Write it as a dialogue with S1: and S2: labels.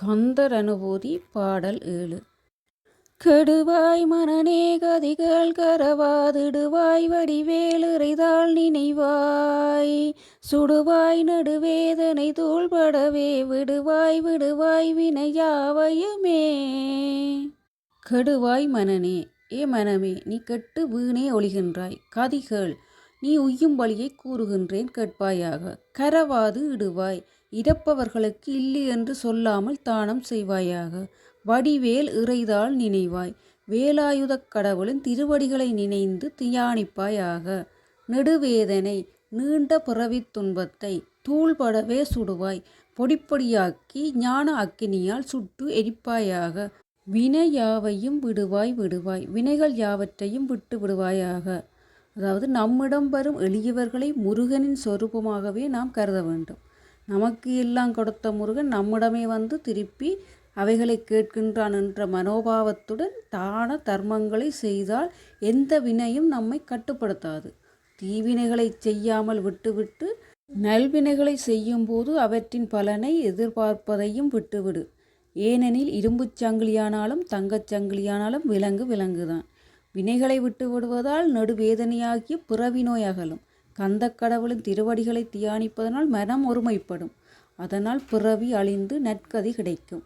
S1: கந்தரனுபூதி பாடல் ஏழு. கெடுவாய் மனநே கதிகள் கரவாதிடுவாய் வடிவேல் நினைவாய். சுடுவாய் நடுவேதனை தூள்படவே விடுவாய் விடுவாய் வினையாவையுமே. கெடுவாய் மனநே ஏ மனமே நீ கெட்டு வீணே ஒழிகின்றாய் கதிகள் நீ உய்யும் வழியை கூறுகின்றேன் கேட்பாயாக. கரவாது இடுவாய் இறப்பவர்களுக்கு இல்லை என்று சொல்லாமல் தானம் செய்வாயாக. வடிவேல் இறைதால் நினைவாய். வேலாயுதக் கடவுளின் திருவடிகளை நினைந்து தியானிப்பாயாக. நெடுவேதனை நீண்ட பிறவித் துன்பத்தை தூள்படவே சுடுவாய். பொடிப்பொடியாக்கி ஞான அக்கினியால் சுட்டு எரிப்பாயாக. வினை யாவையும் விடுவாய் விடுவாய். வினைகள் யாவற்றையும் விட்டு விடுவாயாக. அதாவது நம்மிடம் வரும் எளியவர்களை முருகனின் சொரூபமாகவே நாம் கருத வேண்டும். நமக்கு எல்லாம் கொடுத்த முருகன் நம்மிடமே வந்து திருப்பி அவைகளை கேட்கின்றான் என்ற மனோபாவத்துடன் தான தர்மங்களை செய்தால் எந்த வினையும் நம்மை கட்டுப்படுத்தாது. தீவினைகளை செய்யாமல் விட்டுவிட்டு நல்வினைகளை செய்யும்போது அவற்றின் பலனை எதிர்பார்ப்பதையும் விட்டுவிடு. ஏனெனில் இரும்புச் சங்கிலியானாலும் தங்கச் சங்கிலியானாலும் விலங்கு விலங்குதான். வினைகளை விட்டு விடுவதால் நடுவேதனையாகிய பிறவி நோய் அகலும். கந்தக் கடவுளின் திருவடிகளை தியானிப்பதனால் மனம் ஒருமைப்படும். அதனால் பிறவி அழிந்து நற்கதி கிடைக்கும்.